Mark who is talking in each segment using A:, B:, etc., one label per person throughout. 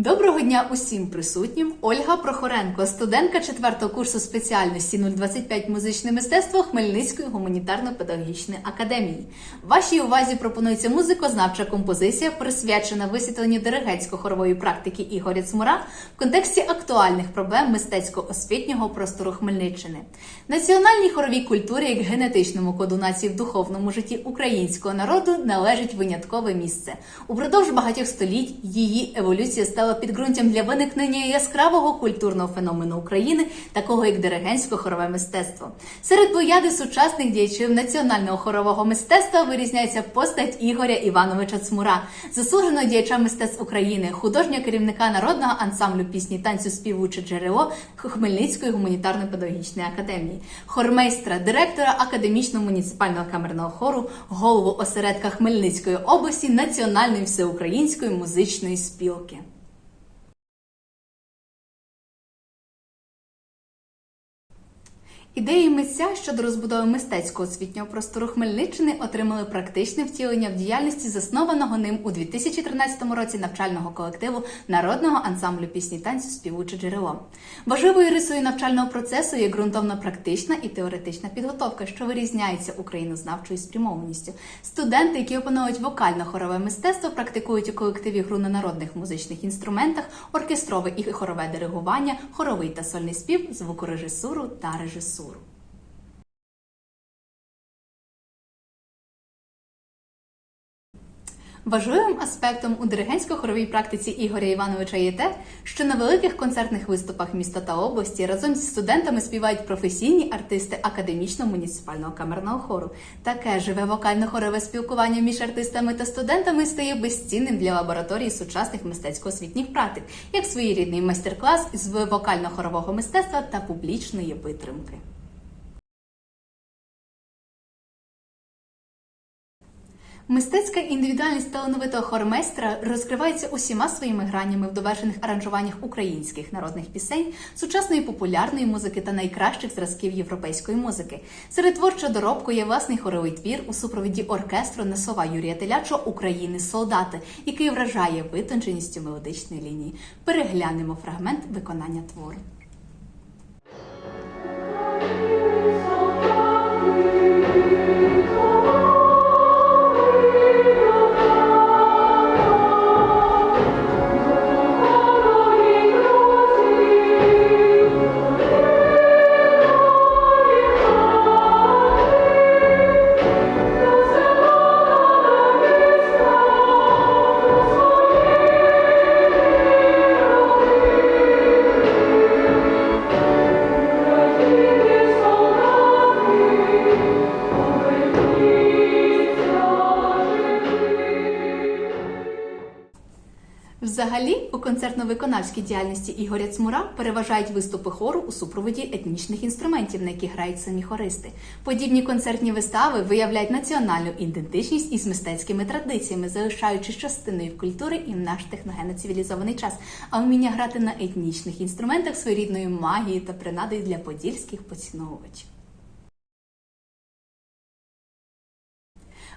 A: Доброго дня усім присутнім. Ольга Прохоренко, студентка 4 курсу спеціальності 025 музичне мистецтво Хмельницької гуманітарно-педагогічної академії. Вашій увазі пропонується музикознавча композиція, присвячена висвітленню диригентсько-хорової практики Ігоря Цмура в контексті актуальних проблем мистецько-освітнього простору Хмельниччини. Національній хоровій культурі як генетичному коду нації в духовному житті українського народу належить виняткове місце. Упродовж багатьох століть її еволюція стала підґрунтям для виникнення яскравого культурного феномену України, такого як диригентсько-хорове мистецтво. Серед плеяди сучасних діячів національного хорового мистецтва вирізняється постать Ігоря Івановича Цмура, заслуженого діяча мистецтв України, художнього керівника народного ансамблю пісні танцю співуче джерело Хмельницької гуманітарно-педагогічної академії, хормейстра, директора академічного муніципального камерного хору, голову осередка Хмельницької області Національної всеукраїнської музичної спілки. Ідеї митця щодо розбудови мистецького освітнього простору Хмельниччини отримали практичне втілення в діяльності заснованого ним у 2013 році навчального колективу народного ансамблю пісні танцю співуче джерело. Важливою рисою навчального процесу є ґрунтовно практична і теоретична підготовка, що вирізняється українознавчою спрямованістю. Студенти, які опановують вокально-хорове мистецтво, практикують у колективі гру на народних музичних інструментах, оркестрове і хорове диригування, хоровий та сольний спів, звукорежисуру та режисуру. Важливим аспектом у диригентсько-хоровій практиці Ігоря Івановича є те, що на великих концертних виступах міста та області разом зі студентами співають професійні артисти академічного муніципального камерного хору. Таке живе вокально-хорове спілкування між артистами та студентами стає безцінним для лабораторії сучасних мистецько-освітніх практик, як своєрідний майстер-клас з вокально-хорового мистецтва та публічної витримки. Мистецька індивідуальність талановитого хормейстра розкривається усіма своїми гранями в довершених аранжуваннях українських народних пісень, сучасної популярної музики та найкращих зразків європейської музики. Серед творчого доробку є власний хоровий твір у супроводі оркестру на слова Юрія Телячо України солдати, який вражає витонченістю мелодичної лінії. Переглянемо фрагмент виконання твору. Взагалі, у концертно-виконавській діяльності Ігоря Цмура переважають виступи хору у супроводі етнічних інструментів, на яких грають самі хористи. Подібні концертні вистави виявляють національну ідентичність із мистецькими традиціями, залишаючись частиною культури і наш техногенно-цивілізований час, а вміння грати на етнічних інструментах своєрідною магією та принадою для подільських поціновувачів.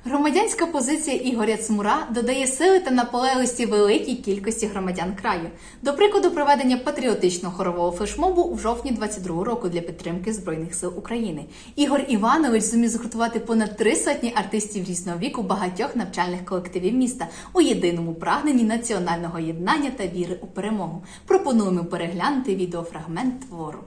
A: Громадянська позиція Ігоря Цмура додає сили та наполеглості великій кількості громадян краю. До прикладу, проведення патріотичного хорового флешмобу в жовтні 22 року для підтримки Збройних сил України. Ігор Іванович зумів згуртувати понад три сотні артистів різного віку багатьох навчальних колективів міста у єдиному прагненні національного єднання та віри у перемогу. Пропонуємо переглянути відеофрагмент твору.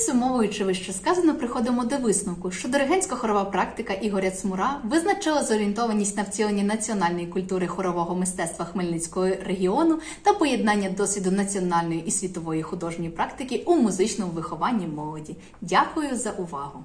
A: Підсумовуючи вище сказано, приходимо до висновку, що диригентська хорова практика Ігоря Цмура визначила зорієнтованість на втілення національної культури хорового мистецтва Хмельницького регіону та поєднання досвіду національної і світової художньої практики у музичному вихованні молоді. Дякую за увагу!